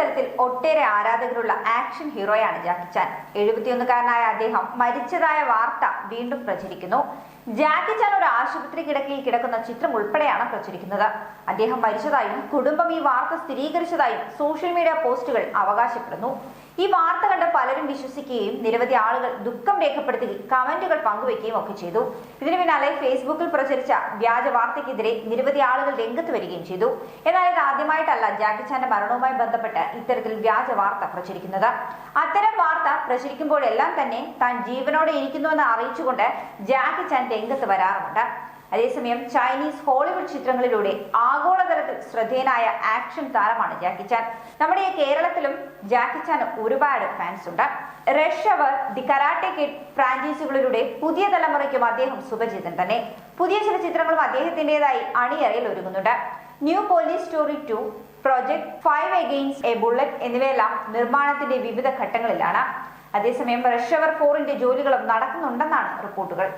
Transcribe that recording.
ആഗോളതലത്തിൽ ഒട്ടേറെ ആരാധകരുള്ള ആക്ഷൻ ഹീറോയാണ് ജാക്കി ചാൻ. എഴുപത്തിയൊന്നുകാരനായ അദ്ദേഹം മരിച്ചതായ വാർത്ത വീണ്ടും പ്രചരിക്കുന്നു. ജാക്കി ചാൻ ഒരു ആശുപത്രി കിടക്കയിൽ കിടക്കുന്ന ചിത്രം ഉൾപ്പെടെയാണ് പ്രചരിക്കുന്നത്. അദ്ദേഹം മരിച്ചതായും കുടുംബം ഈ വാർത്ത സ്ഥിരീകരിച്ചതായും സോഷ്യൽ മീഡിയ പോസ്റ്റുകൾ അവകാശപ്പെടുന്നു. ഈ വാർത്ത പലരും വിശ്വസിക്കുകയും നിരവധി ആളുകൾ ദുഃഖം രേഖപ്പെടുത്തുകയും കമന്റുകൾ പങ്കുവെക്കുകയും ഒക്കെ ചെയ്തു. ഇതിനു പിന്നാലെ ഫേസ്ബുക്കിൽ പ്രചരിച്ച വ്യാജ വാർത്തയ്ക്കെതിരെ നിരവധി ആളുകൾ രംഗത്ത് വരികയും ചെയ്തു. എന്നാൽ ഇത് ആദ്യമായിട്ടല്ല ജാക്കി ചാന്റെ മരണവുമായി ബന്ധപ്പെട്ട് ഇത്തരത്തിൽ വ്യാജ വാർത്ത പ്രചരിക്കുന്നത്. അത്തരം വാർത്ത പ്രചരിക്കുമ്പോഴെല്ലാം തന്നെ താൻ ജീവനോടെ ഇരിക്കുന്നുവെന്ന് അറിയിച്ചുകൊണ്ട് ജാക്കി ചാൻ രംഗത്ത് വരാറുമുണ്ട്. അതേസമയം ചൈനീസ് ഹോളിവുഡ് ചിത്രങ്ങളിലൂടെ ശ്രദ്ധേയനായ ആക്ഷൻ താരമാണ് ജാക്കി ചാൻ. നമ്മുടെ ഈ കേരളത്തിലും ജാക്കി ചാൻ ഒരുപാട് ഫാൻസ് ഉണ്ട്. Rush hour the karate kid ഫ്രാഞ്ചൈസികളിലൂടെ പുതിയ തലമുറയ്ക്കും അദ്ദേഹം സുപരിചിതൻ തന്നെ. പുതിയ ചില ചിത്രങ്ങളും അദ്ദേഹത്തിന്റെതായി അണിയറയിൽ ഒരുങ്ങുന്നുണ്ട്. New police story two project five against a bullet എന്നിവയെല്ലാം നിർമ്മാണത്തിന്റെ വിവിധ ഘട്ടങ്ങളിലാണ്. അതേസമയം റഷ് അവർ ഫോറിന്റെ ജോലികളും നടക്കുന്നുണ്ടെന്നാണ് റിപ്പോർട്ടുകൾ.